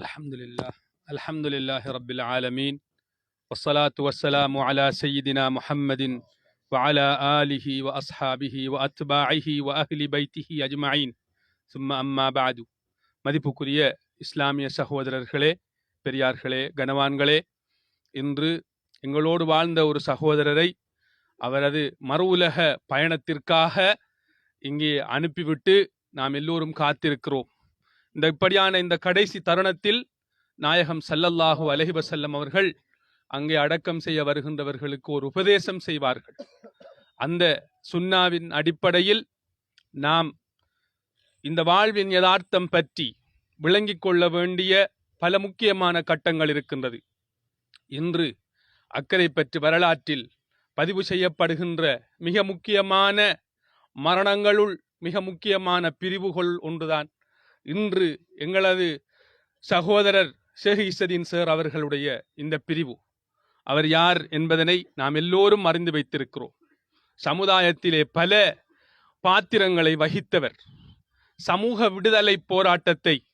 الحمد لله الحمد لله رب العالمين والصلاة والسلام على سيدنا محمد وعلى آله وأصحابه وأتباعه وأهل بيته أجمعين ثم أما بعد மதிப்புக்குரிய இஸ்லாமிய சகோதரர்களே பெரியார்களே கனவான்களே இன்று எங்களோடு வாழ்ந்த ஒரு சகோதரரை அவரது மறு உலக பயணத்திற்காக இங்கே அனுப்பிவிட்டு நாம் எல்லோரும் காத்திருக்கிறோம் இந்த இப்படியான இந்த கடைசி தருணத்தில் நாயகம் சல்லல்லாஹு அலைஹி அவர்கள் அங்கே அடக்கம் செய்ய வருகின்றவர்களுக்கு ஒரு உபதேசம் செய்வார்கள். அந்த சுன்னாவின் அடிப்படையில் நாம் இந்த வாழ்வின் யதார்த்தம் பற்றி விளங்கிக் கொள்ள வேண்டிய பல முக்கியமான கட்டங்கள் இருக்கின்றது. இன்று அக்கறை பற்றி வரலாற்றில் பதிவு செய்யப்படுகின்ற மிக முக்கியமான மரணங்களுள் மிக முக்கியமான பிரிவுகள் ஒன்றுதான். இன்று எங்களது சகோதரர் ஷேக் இசதீன் சார் அவர்களுடைய இந்த பிரிவு. அவர் யார் என்பதனை நாம் எல்லோரும் அறிந்து வைத்திருக்கிறோம். சமுதாயத்திலே பல பாத்திரங்களை வகித்தவர். சமூக விடுதலை போராட்டத்தை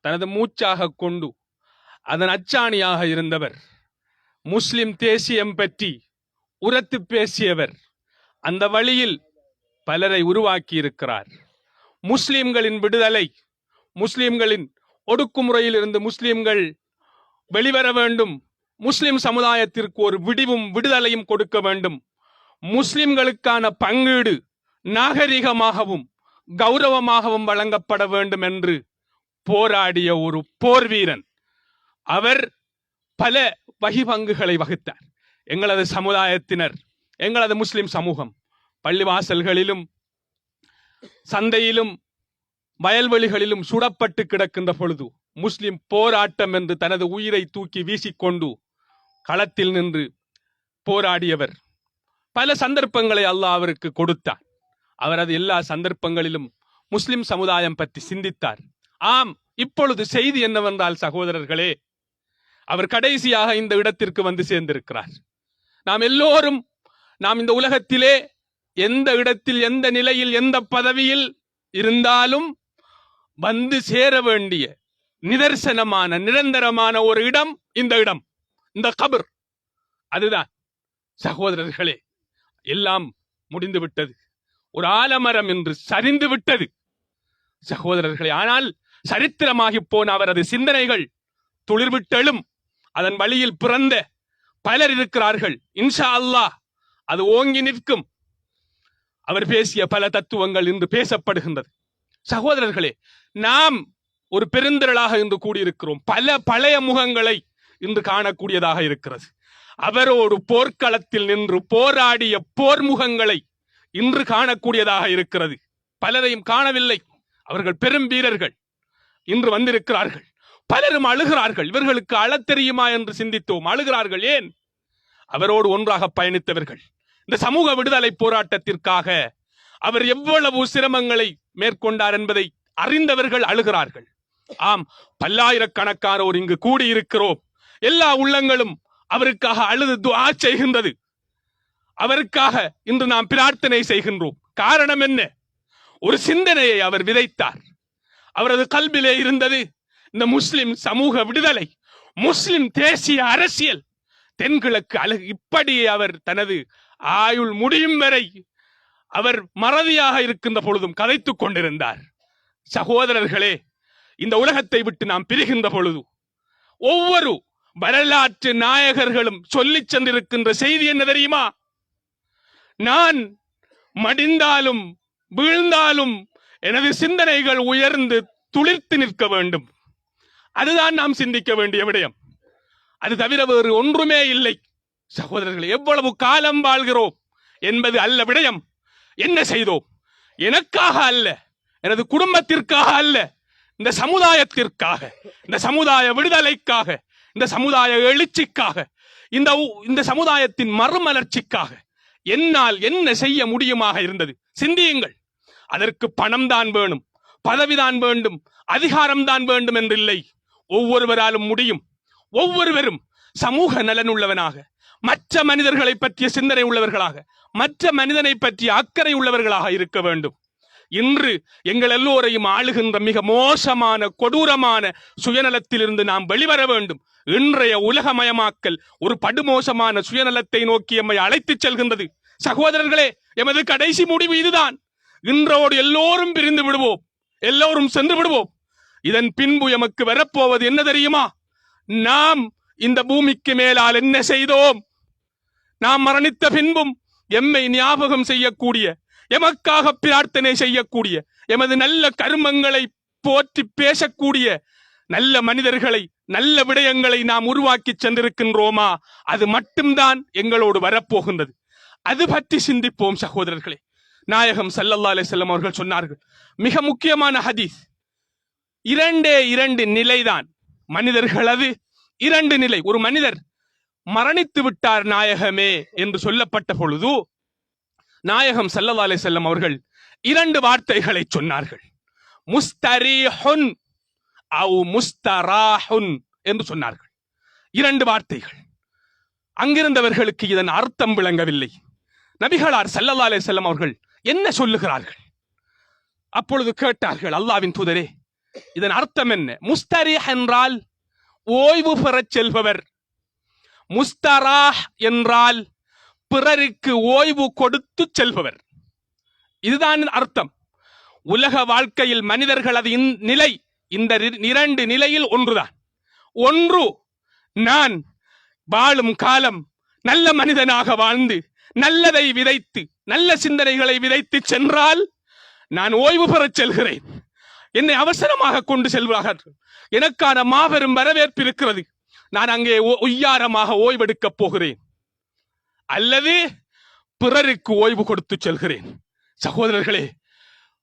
தனது மூச்சாக கொண்டு அதன் அச்சாணியாக இருந்தவர். முஸ்லிம் தேசியம் பற்றி உரத்து பேசியவர். அந்த வழியில் பலரை உருவாக்கி இருக்கிறார் முஸ்லிம்களின் விடுதலை முஸ்லிம்களின் ஒடுக்குமுறையில் இருந்து முஸ்லிம்கள் வெளிவர வேண்டும். முஸ்லிம் சமுதாயத்திற்கு ஒரு விடிவும் விடுதலையும் கொடுக்க வேண்டும். முஸ்லிம்களுக்கான பங்கீடு நாகரிகமாகவும் கௌரவமாகவும் வழங்கப்பட வேண்டும் என்று போராடிய ஒரு போர் வீரன். அவர் பல வகிபங்குகளை வகுத்தார். எங்களது சமுதாயத்தினர் எங்களது முஸ்லிம் சமூகம் பள்ளிவாசல்களிலும் சந்தையிலும் வயல்வெளிகளிலும் சுடப்பட்டு கிடக்கின்ற பொழுது முஸ்லிம் போராட்டம் என்று தனது உயிரை தூக்கி வீசிக்கொண்டு களத்தில் நின்று போராடியவர். பல சந்தர்ப்பங்களை அல்லாஹ் அவருக்கு கொடுத்தார். அவரது எல்லா சந்தர்ப்பங்களிலும் முஸ்லிம் சமுதாயம் பற்றி சிந்தித்தார். ஆம் இப்பொழுது செய்தி என்னவென்றால் சகோதரர்களே அவர் கடைசியாக இந்த இடத்திற்கு வந்து சேர்ந்திருக்கிறார். நாம் எல்லோரும் நாம் இந்த உலகத்திலே எந்த இடத்தில் எந்த நிலையில் எந்த பதவியில் இருந்தாலும் வந்து சேர வேண்டிய நிதர்சனமான நிரந்தரமான ஒரு இடம் இந்த இடம். இந்த கபர். அதுதான். சகோதரர்களே எல்லாம் முடிந்து விட்டது. ஒரு ஆலமரம் என்று சரிந்து விட்டது. சகோதரர்களே ஆனால் சரித்திரமாகி போன அவரது சிந்தனைகள் துளிர்விட்டெழும். அதன் வழியில் பிறந்த பலர் இருக்கிறார்கள். இன்ஷா அல்லாஹ் அது ஓங்கி நிற்கும். அவர் பேசிய பல தத்துவங்கள் இன்று பேசப்படுகின்றது. சகோதரர்களே நாம் ஒரு பெருந்திரளாக இன்று கூடியிருக்கிறோம். பல பழைய முகங்களை இன்று காணக்கூடியதாக இருக்கிறது. அவரோடு போர்க்களத்தில் நின்று போராடிய போர் முகங்களை இன்று காணக்கூடியதாக இருக்கிறது. பலரையும் காணவில்லை. அவர்கள் பெரும் வீரர்கள். இன்று வந்திருக்கிறார்கள். பலரும் அழுகிறார்கள். இவர்களுக்கு அழத் தெரியுமா என்று சிந்தித்தோம். அழுகிறார்கள். ஏன்? அவரோடு ஒன்றாக பயணித்தவர்கள். இந்த சமூக விடுதலை போராட்டத்திற்காக அவர் எவ்வளவு சிரமங்களை மேற்கொண்டார் என்பதை அறிந்தவர்கள் அழுகிறார்கள். ஆம் பல்லாயிரக்கணக்கானோர் இங்கு கூடியிருக்கிறோம். எல்லா உள்ளங்களும் அவருக்காக அழுது துவா செய்கின்றது. அவருக்காக இன்று நாம் பிரார்த்தனை செய்கின்றோம். காரணம் என்ன? ஒரு சிந்தனையை அவர் விதைத்தார். அவரது கல்விலே இருந்தது இந்த முஸ்லிம் சமூக விடுதலை. முஸ்லிம் தேசிய அரசியல். தென்கிழக்கு அழகு இப்படியே அவர் தனது ஆயுள் முடியும் வரை அவர் மறதியாக இருக்கின்ற பொழுதும் கதைத்துக் கொண்டிருந்தார். சகோதரர்களே இந்த உலகத்தை விட்டு நாம் பிரிகின்ற பொழுது ஒவ்வொரு வரலாற்று நாயகர்களும் சொல்லிச் சென்றிருக்கின்ற செய்தி என்ன தெரியுமா? நான் மடிந்தாலும் வீழ்ந்தாலும் எனது சிந்தனைகள் உயர்ந்து துளிர்த்து நிற்க வேண்டும். அதுதான் நாம் சிந்திக்க வேண்டிய விடயம். அது தவிர வேறு ஒன்றுமே இல்லை. சகோதரர்கள் எவ்வளவு காலம் வாழ்கிறோம் என்பது அல்ல விடயம். என்ன செய்தோம்? எனக்காக அல்ல எனது குடும்பத்திற்காக அல்ல இந்த சமுதாயத்திற்காக இந்த சமுதாய விடுதலைக்காக இந்த சமுதாய எழுச்சிக்காக இந்த உ- இந்த சமுதாயத்தின் மறுமலர்ச்சிக்காக என்னால் என்ன செய்ய முடியுமாக இருந்தது? சிந்தியுங்கள். அதற்கு பணம் தான் வேணும் பதவிதான் வேண்டும் அதிகாரம் தான் வேண்டும் என்றில்லை. ஒவ்வொருவராலும் முடியும். ஒவ்வொருவரும் சமூக நலனுள்ளவனாக மற்ற மனிதர்களை பற்றிய சிந்தனை உள்ளவர்களாக மற்ற மனிதனை பற்றிய அக்கறை உள்ளவர்களாக இருக்க வேண்டும். இன்று எங்கள் எல்லோரையும் ஆளுகின்ற மிக மோசமான கொடூரமான சுயநலத்திலிருந்து நாம் வெளிவர வேண்டும். இன்றைய உலகமயமாக்கல் ஒரு படுமோசமான சுயநலத்தை நோக்கி எம்மை அழைத்துச் செல்கின்றது. சகோதரர்களே எமது கடைசி முடிவு இதுதான். இன்றோடு எல்லோரும் பிரிந்து விடுவோம். எல்லோரும் சென்று விடுவோம். இதன் பின்பு எமக்கு வரப்போவது என்ன தெரியுமா? நாம் இந்த பூமிக்கு மேலால் என்ன செய்தோம்? நாம் மரணித்த பின்பும் எம்மை ஞாபகம் செய்யக்கூடிய எமக்காக பிரார்த்தனை செய்யக்கூடிய எமது நல்ல கருமங்களை போற்றி பேசக்கூடிய நல்ல மனிதர்களை நல்ல விடயங்களை நாம் உருவாக்கி சென்றிருக்கின்றோமா? அது மட்டும்தான் எங்களோடு வரப்போகின்றது. அது பற்றி சிந்திப்போம் சகோதரர்களே. நாயகம் சல்லல்லா அலிசல்லம் அவர்கள் சொன்னார்கள் மிக முக்கியமான ஹதீஸ் இரண்டே இரண்டு நிலைதான் மனிதர்களது இரண்டு நிலை. ஒரு மனிதர் மரணித்து விட்டார் நாயகமே என்று சொல்லப்பட்ட பொழுது நாயகம் சல்லல்லா அலிசல்லம் அவர்கள் இரண்டு வார்த்தைகளை சொன்னார்கள். முஸ்தரீஹுன் அவு முஸ்தராஹுன் என்று சொன்னார்கள். இரண்டு வார்த்தைகள். அங்கிருந்தவர்களுக்கு இதன் அர்த்தம் விளங்கவில்லை. நபிகளார் சல்லல்லா அலிசல்லம் அவர்கள் என்ன சொல்லுகிறார்கள்? அப்பொழுது கேட்டார்கள் அல்லாவின் தூதரே இதன் அர்த்தம் என்ன? முஸ்தரீஹ் என்றால் ஓய்வு பெறச் செல்பவர் முஸ்தராஹ் என்றால் பிறருக்கு ஓய்வு கொடுத்து செல்பவர். இதுதான் அர்த்தம். உலக வாழ்க்கையில் மனிதர்களது நிலை இந்த இரண்டு நிலையில் ஒன்றுதான். ஒன்று நான் வாழும் காலம் நல்ல மனிதனாக வாழ்ந்து நல்லதை விதைத்து நல்ல சிந்தனைகளை விதைத்து சென்றால் நான் ஓய்வு பெறச் செல்கிறேன். என்னை அவசரமாக கொண்டு செல்வார்கள். எனக்கான மாபெரும் வரவேற்பு இருக்கிறது. நான் அங்கே ஒ- ஒய்யாரமாக ஓய்வெடுக்கப் போகிறேன். அல்லது பிறருக்கு ஓய்வு கொடுத்து செல்கிறேன். சகோதரர்களே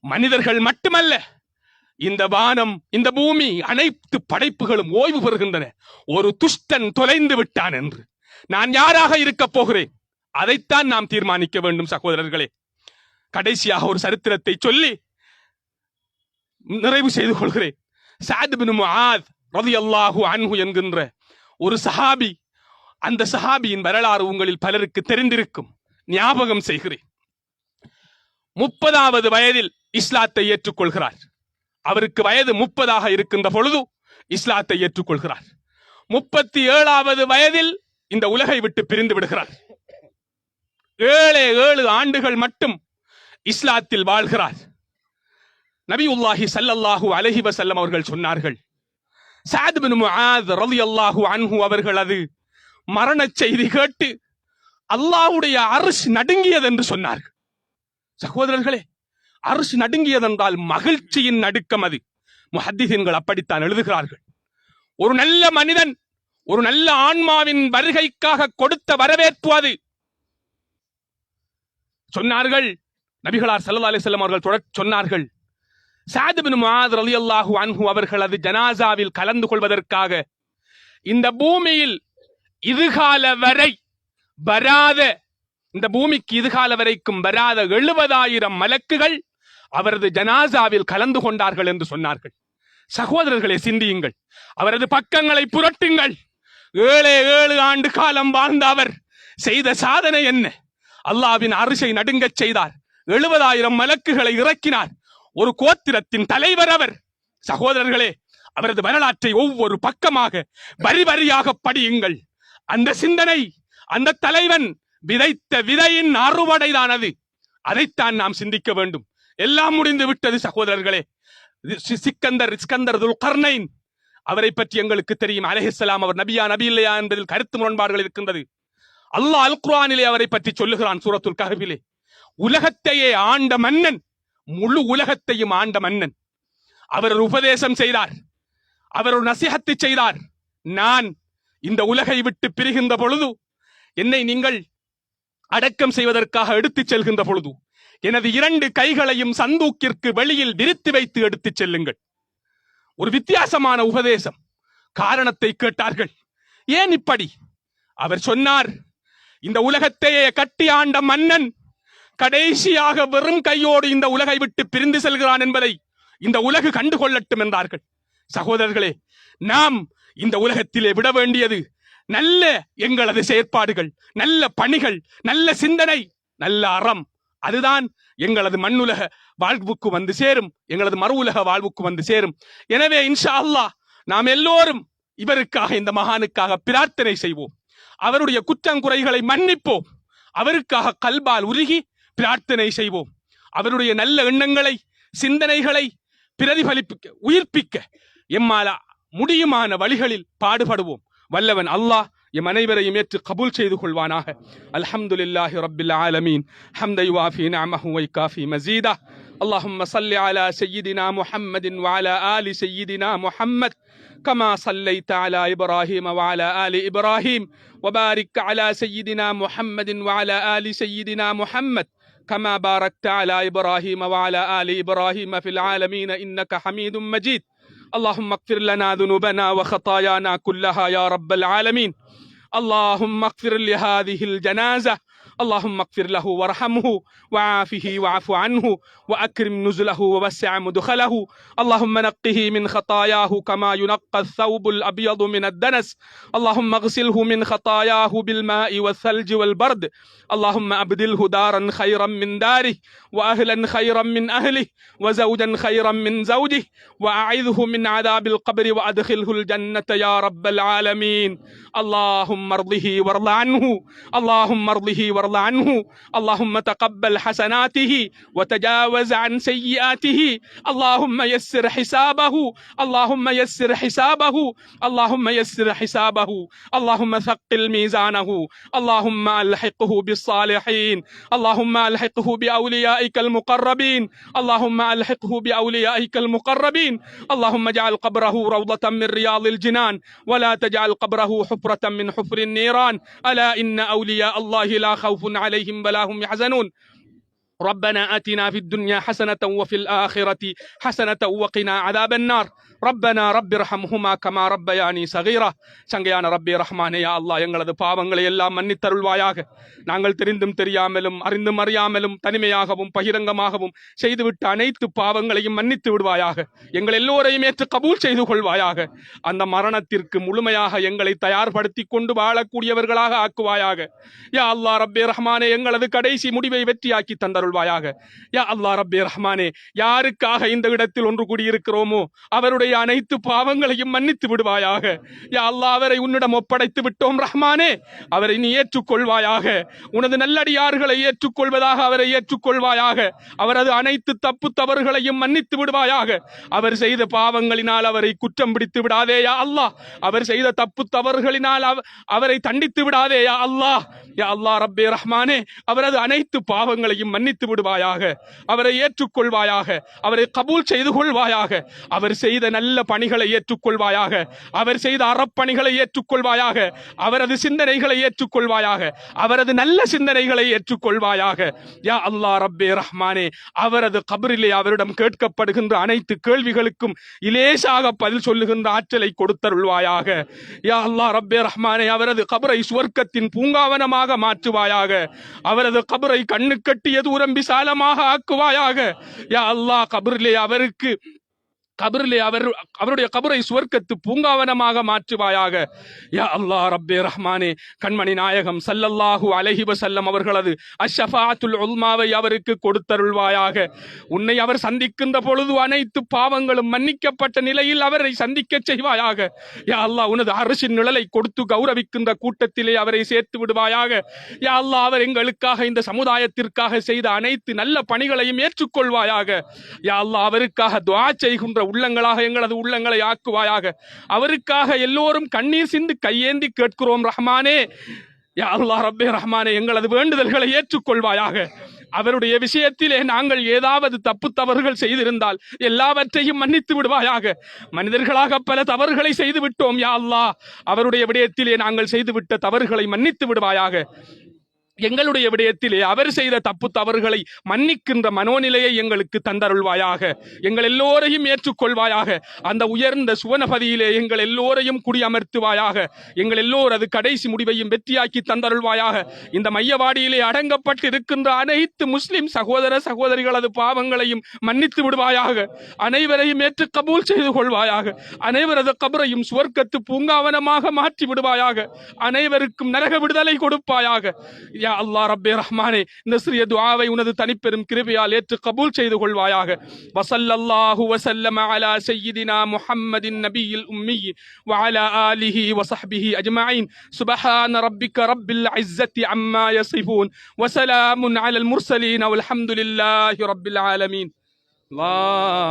மனிதர்கள் மட்டுமல்ல இந்த வானம் இந்த பூமி அனைத்து படைப்புகளும் ஓய்வு பெறுகின்றன. ஒரு துஷ்டன் தொலைந்து விட்டான் என்று. நான் யாராக இருக்கப் போகிறேன்? அதைத்தான் நாம் தீர்மானிக்க வேண்டும் சகோதரர்களே. கடைசியாக ஒரு சரித்திரத்தை சொல்லி நிறைவு செய்து கொள்கிறேன். சாத் பின் முஆத் ரதியல்லாஹு அன்ஹு என்கின்ற ஒரு சஹாபி அந்த சஹாபியின் வரலாறு உங்களில் பலருக்கு தெரிந்திருக்கும். ஞாபகம் செய்கிறேன். முப்பதாவது வயதில் இஸ்லாத்தை ஏற்றுக்கொள்கிறார். அவருக்கு வயது முப்பதாக இருக்கின்ற பொழுது இஸ்லாத்தை ஏற்றுக்கொள்கிறார். முப்பத்தி ஏழாவது வயதில் இந்த உலகை விட்டு பிரிந்து விடுகிறார். ஏழே ஏழு ஆண்டுகள் மட்டும் இஸ்லாத்தில் வாழ்கிறார். நபியுல்லாஹி சல்லல்லாஹு அலஹி வசல்லம் அவர்கள் சொன்னார்கள் சாதுபின் முஆத் ரலியல்லாஹு அன்ஹு அவர்களது மரணச் செய்தி கேட்டு அல்லாஹ்வுடைய அரிசி நடுங்கியது என்று சொன்னார்கள். சகோதரர்களே அரிசி நடுங்கியதென்றால் மகிழ்ச்சியின் நடுக்கம் அது. முஹத்திசீன்கள் அப்படித்தான் எழுதுகிறார்கள். ஒரு நல்ல மனிதன் ஒரு நல்ல ஆன்மாவின் வருகைக்காக கொடுத்த வரவேற்பு அது. சொன்னார்கள் நபிகளார் ஸல்லல்லாஹு அலைஹி அவர்கள் தொடர் சொன்னார்கள் சாத் மாதர் அலி அல்லாஹு அன்ஹு அவர்களது ஜனாசாவில் கலந்து கொள்வதற்காக இந்த பூமியில் இதுகால வரை வராத இந்த பூமிக்கு இதுகால வரைக்கும் வராத எழுபதாயிரம் மலக்குகள் அவரது ஜனாசாவில் கலந்து கொண்டார்கள் என்று சொன்னார்கள். சகோதரர்களை சிந்தியுங்கள். அவரது பக்கங்களை புரட்டுங்கள். ஏழே ஏழு ஆண்டு காலம் வாழ்ந்த அவர் செய்த சாதனை என்ன? அல்லாவின் அரிசை நடுங்கச் செய்தார். எழுபதாயிரம் மலக்குகளை இறக்கினார். ஒரு கோத்திரத்தின் தலைவர் அவர். சகோதரர்களே அவரது வரலாற்றை ஒவ்வொரு பக்கமாக வரி வரியாக படியுங்கள். அந்த சிந்தனை அந்த தலைவன் விதைத்த விதையின் அறுவடைதானது. அதைத்தான் நாம் சிந்திக்க வேண்டும். எல்லாம் முடிந்து விட்டது சகோதரர்களே. சி- சிக்கந்தர் இஸ்கந்தர் துல்கர்னைன் அவரை பற்றி எங்களுக்கு தெரியும். அலஹிஸ்லாம் அவர் நபியா நபி இல்லையா என்பதில் கருத்து முரண்பாடுகள் இருக்கின்றது. அல்லாஹ் அல் குரானிலே அவரை பற்றி சொல்லுகிறான் சூரத்துல் கஹபிலே உலகத்தையே ஆண்ட மன்னன் முழு உலகத்தையும் ஆண்ட மன்னன். அவர் ஒரு உபதேசம் செய்தார். அவர் ஒரு நசிஹத்து செய்தார். நான் இந்த உலகை விட்டு பிரிகின்ற பொழுது என்னை நீங்கள் அடக்கம் செய்வதற்காக எடுத்துச் செல்கின்ற பொழுது எனது இரண்டு கைகளையும் சந்தூக்கிற்கு வெளியில் விரித்து வைத்து எடுத்துச் செல்லுங்கள். ஒரு வித்தியாசமான உபதேசம். காரணத்தை கேட்டார்கள். ஏன் இப்படி? அவர் சொன்னார் இந்த உலகத்தையே கட்டி ஆண்ட மன்னன் கடைசியாக வெறும் கையோடு இந்த உலகை விட்டு பிரிந்து செல்கிறான் என்பதை இந்த உலகு கண்டுகொள்ளட்டும் என்றார்கள். சகோதரர்களே நாம் இந்த உலகத்திலே விட வேண்டியது நல்ல எங்களது செயற்பாடுகள் நல்ல பணிகள் நல்ல சிந்தனை நல்ல அறம். அதுதான் எங்களது மண்ணுலக வாழ்வுக்கு வந்து சேரும் எங்களது மறு உலக வாழ்வுக்கு வந்து சேரும். எனவே இன்ஷா அல்லாஹ் நாம் எல்லோரும் இவருக்காக இந்த மகானுக்காக பிரார்த்தனை செய்வோம். அவருடைய குற்றங்குறைகளை மன்னிப்போம். அவருக்காக கல்பால் உருகி பிரார்த்தனை செய்வோம் அவருடைய நல்ல எண்ணங்களை சிந்தனைகளை பிரதிபலிப்பிக்க உயிர்ப்பிக்க எம்மால முடியுமான வழிகளில் பாடுபடுவோம் வல்லவன் அல்லாஹ் எம் அனைவரையும் ஏற்று கபூல் செய்து கொள்வானாக அல்ஹம்துலில்லாஹி ரப்பில் ஆலமீன் ஹம்த யுவாஃபி நஅமஹு வ காஃபி மஸீதா اللهم صل على سيدنا محمد وعلى آل سيدنا محمد كما صليت على إبراهيم وعلى آل إبراهيم وبارك على سيدنا محمد وعلى آل سيدنا محمد كما باركت على إبراهيم وعلى آل إبراهيم في العالمين إنك حميد مجيد. اللهم اغفر لنا ذنوبنا وخطايانا كلها يا رب العالمين. اللهم اغفر لهذه الجنازة اللهم اغفر له وارحمه وعافه واعف عنه وأكرم نزله ووسع مدخله. اللهم نقه من خطاياه كما ينقى الثوب الأبيض من الدنس. اللهم اغسله من خطاياه بالماء والثلج والبرد. اللهم أبدله دارا خيرا من داره وأهلا خيرا من أهله وزوجا خيرا من زوجه. وأعذه من عذاب القبر وأدخله الجنة يا رب العالمين. اللهم ارضه وارض عنه. اللهم ارضه وارض عنه. اللهم تقبل حسناته وتجاوز عن سيئاته. اللهم يسر حسابه. اللهم يسر حسابه. اللهم يسر حسابه. اللهم ثقل ميزانه. اللهم ألحقه بالصالحين. اللهم ألحقه بأوليائك المقربين. اللهم ألحقه بأوليائك المقربين. اللهم اجعل قبره روضة من رياض الجنان. ولا تجعل قبره حفرة من حفر النيران. ألا إن أولياء الله لا خوف عليهم ولا هم يحزنون. ربنا اتنا في الدنيا حسنه وفي الاخره حسنه وقنا عذاب النار ربنا رب ارحمهما كما ربياني صغيرا சங்கையான ரப்பி ரஹ்மானே யா அல்லாஹ் எங்களது பாவங்களை எல்லாம் மன்னித்தருள்வாயாக நாங்கள் தெரிந்தும் தெரியாமலும் அறிந்தும் அறியாமலும் தனிமையாகவும் பகிரங்கமாகவும் செய்துவிட்ட அனைத்து பாவங்களையும் மன்னித்து விடுவாயாக எங்கள் எல்லோரையும் ஏற்று கபூல் செய்து கொள்வாயாக அந்த மரணத்திற்கு முழுமையாக எங்களை தயார்படுத்தி கொண்டு வாழக்கூடியவர்களாக ஆக்குவாயாக யா அல்லாஹ் ரப்பே ரஹ்மானே எங்களது கடைசி முடிவை வெற்றியாக்கி அருள்வாயாக. யா அல்லா ரப்பே ரஹ்மானே யாருக்காக இந்த இடத்தில் ஒன்று கூடியிருக்கிறோமோ அவருடைய அனைத்து பாவங்களையும் மன்னித்து விடுவாயாக. யா அல்லா அவரை உன்னிடம் ஒப்படைத்து விட்டோம் ரஹ்மானே அவரை நீ ஏற்றுக்கொள்வாயாக. உனது நல்லடியார்களை ஏற்றுக்கொள்வதாக அவரை ஏற்றுக்கொள்வாயாக. அவரது அனைத்து தப்பு தவறுகளையும் மன்னித்து விடுவாயாக. அவர் செய்த பாவங்களினால் அவரை குற்றம் பிடித்து விடாதேயா அல்லாஹ். அவர் செய்த தப்பு தவறுகளினால் அவரை தண்டித்து விடாதேயா அல்லாஹ். யா அல்லாஹ் ரப்பே ரஹ்மானே அவரது அனைத்து பாவங்களையும் மன்னித்து விடுவாயாக அவரை ஏற்றுக்கொள்வாயாக அவரை கபூல் செய்து கொள்வாயாக அவர் செய்த நல்ல பணிகளை ஏற்றுக்கொள்வாயாக அவர் செய்த அறப்பணிகளை ஏற்றுக்கொள்வாயாக அவரது சிந்தனைகளை ஏற்றுக்கொள்வாயாக அவரது நல்ல சிந்தனைகளை ஏற்றுக்கொள்வாயாக. யா அல்லாஹ் ரப்பே ரஹ்மானே அவரது கபரிலே அவரிடம் கேட்கப்படுகின்ற அனைத்து கேள்விகளுக்கும் இலேசாக பதில் சொல்லுகின்ற ஆற்றலை கொடுத்தருள்வாயாக. யா அல்லாஹ் ரப்பே ரஹ்மானே அவரது கபரை சுவர்க்கத்தின் பூங்காவனமாக மாற்றுவாயாக. அவரது கபரை கண்ணு கட்டிய தூரம் விசாலமாக ஆக்குவாயாக. யா அல்லாஹ் கபரிலே அவருக்கு கபரிலே அவர் அவருடைய கபரை சுவர்க்கத்து பூங்காவனமாக மாற்றுவாயாக. யா அல்லாஹ் ரப்பே ரஹ்மானே கண்மணி நாயகம் சல்லல்லாஹு அலஹி வசல்லம் அவர்களது அஷ்ஷஃபாத்துல் உல்மாவை அவருக்கு கொடுத்தருள்வாயாக. உன்னை அவர் சந்திக்கின்ற பொழுது அனைத்து பாவங்களும் மன்னிக்கப்பட்ட நிலையில் அவரை சந்திக்கச் செய்வாயாக. யா அல்லாஹ் உனது அரசின் நிழலை கொடுத்து கௌரவிக்கின்ற கூட்டத்திலே அவரை சேர்த்து விடுவாயாக. யா அல்லா அவர் எங்களுக்காக இந்த சமுதாயத்திற்காக செய்த அனைத்து நல்ல பணிகளையும் ஏற்றுக்கொள்வாயாக. யா அல்லா அவருக்காக துவா செய்கின்ற உள்ளங்களாக எங்களது உள்ளங்களை ஆக்குவாயாக. அவருக்காக எல்லோரும் கண்ணீர் சிந்து கையேந்தி கேட்கிறோம் ரஹ்மானே. யா அல்லா ரப்பே ரஹ்மானே எங்களது வேண்டுதல்களை ஏற்றுக்கொள்வாயாக. அவருடைய விஷயத்திலே நாங்கள் ஏதாவது தப்பு தவறுகள் செய்திருந்தால் எல்லாவற்றையும் மன்னித்து விடுவாயாக. மனிதர்களாக பல தவறுகளை செய்து விட்டோம் யா அல்லா அவருடைய விடயத்திலே நாங்கள் செய்துவிட்ட தவறுகளை மன்னித்து விடுவாயாக. எங்களுடைய விடயத்திலே அவர் செய்த தப்பு தவறுகளை மன்னிக்கின்ற மனோநிலையை எங்களுக்கு தந்தருள்வாயாக. எங்கள் எல்லோரையும் ஏற்றுக்கொள்வாயாக. அந்த உயர்ந்த சுவனபதியிலே எங்கள் எல்லோரையும் குடியமர்த்துவாயாக. எங்கள் எல்லோரது கடைசி முடிவையும் வெற்றியாக்கி தந்தருள்வாயாக. இந்த மையவாடியிலே அடங்கப்பட்டு இருக்கின்ற அனைத்து முஸ்லிம் சகோதர சகோதரிகளது பாவங்களையும் மன்னித்து விடுவாயாக. அனைவரையும் ஏற்று கபூல் செய்து கொள்வாயாக. அனைவரது கபரையும் சுவர்க்கத்து பூங்காவனமாக மாற்றி விடுவாயாக. அனைவருக்கும் நரக விடுதலை கொடுப்பாயாக. யா அல்லாஹ் ரப்பே ரஹ்மானே இந்த சிறிய துஆவை உனது தனிப்பெரும் கிருபையால் ஏற்று கபூல் செய்து கொள்வாயாக வசல்லல்லாஹு வசல்லம அலா சய்யிதினா முஹம்மதின் நபியில் உம்மி وعلى آله وصحبه أجمعين سبحان ربك رب العزة عما يصفون وسلام على المرسلين والحمد لله رب العالمين الله